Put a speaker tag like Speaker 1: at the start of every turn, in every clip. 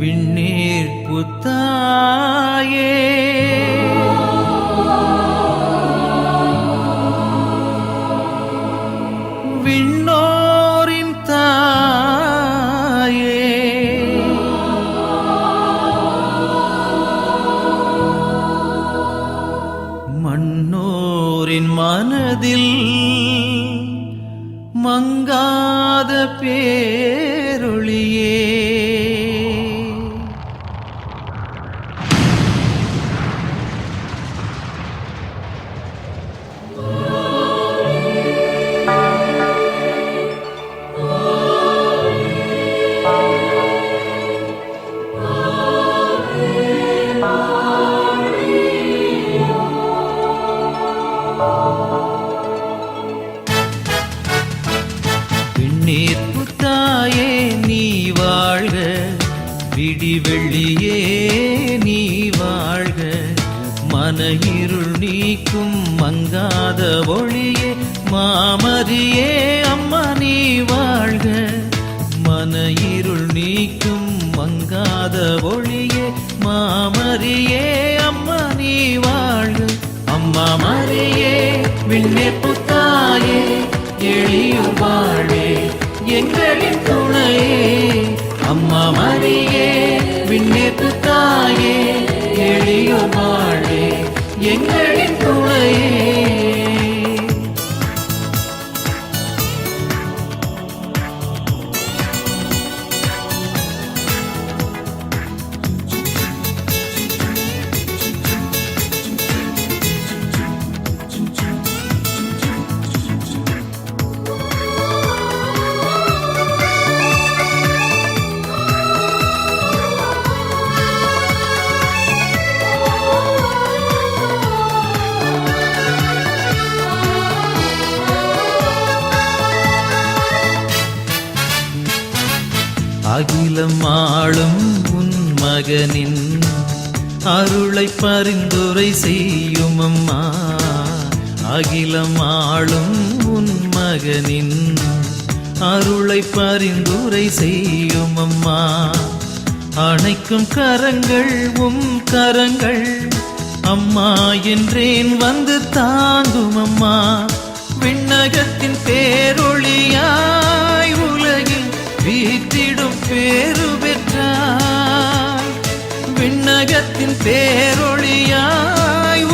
Speaker 1: விண்ணீர் புத்தாயே. விண்ணோரின் தாயே. மன்னோரின் மனதில் மங்காத பேரொளியே. மன இருள் நீக்கும் மங்காத ஒளியே மாமரியே அம்மா நீ வாழ்க. மன இருள் நீக்கும் மங்காத ஒளியே மாமரியே அம்மா நீ வாழ்க. அம்மா மரியே விண்ணே புத்தாயே எளியும் வாழே எங்களின் துணையே. அம்மா மரியே விண்ணே புத்தாயே துணையே. அகிலம் ஆளும் உன் மகனின் அருளை பரிந்துரை செய்யும் அம்மா அகிலம் ஆளும் உன் மகனின் அருளை பரிந்துரை செய்யும் அம்மா அணைக்கும் கரங்கள் உம் கரங்கள் அம்மா என்றேன் வந்து தாங்கும் அம்மா விண்ணகத்தின் பேர் பேரொழியாய்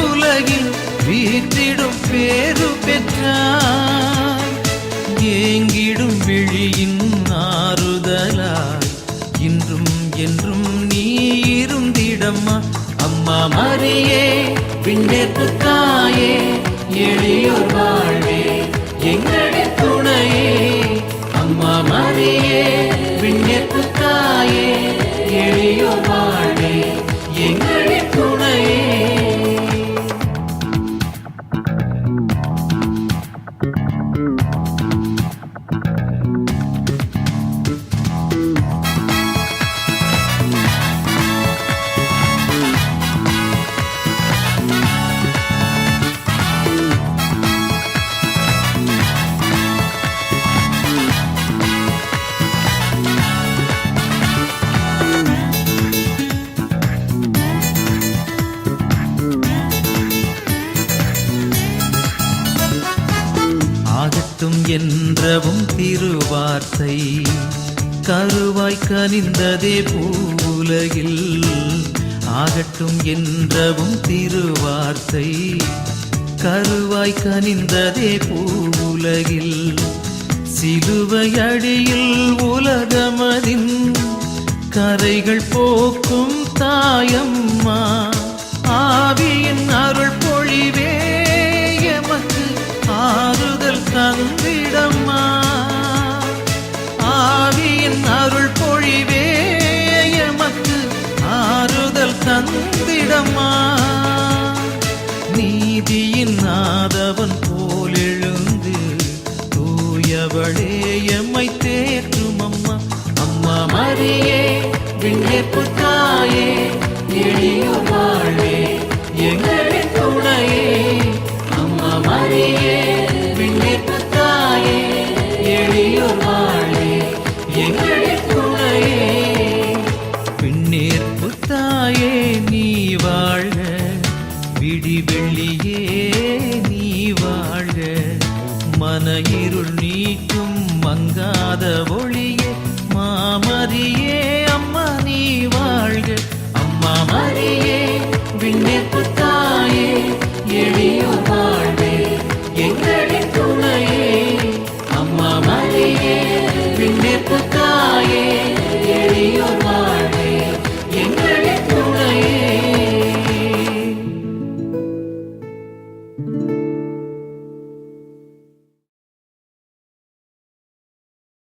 Speaker 1: உலகில் வீற்றிடும் பேரு பெற்றாய் ஏங்கிடும் விழியின் ஆறுதலாய் இன்றும் என்றும் நீ இருந்திடம்மா அம்மா மரியே விண்ணேற்பு தாயே எளியோர் வாழ்வே எங்களின் துணையே. அம்மா மரியே விண்ணேற்பு தாயே எளியோர் வாழ்வே எங்கள் என்றவும் திருவார்த்தை. கருவாய் கனிந்ததே பூவுலகில் ஆகட்டும் என்றவும் திருவார்த்தை. கருவாய் கனிந்ததே பூவுலகில் சிலுவை அடியில் உலகமதின் கரைகள் போக்கும் வந்திடமா நீதியின் நாதவன் போல் எழுந்து தூயவளே எம்மை தேற்றும் அம்மா அம்மா மரியே விண்ணேற்பு தாயே எளியோர் வாழ்வே.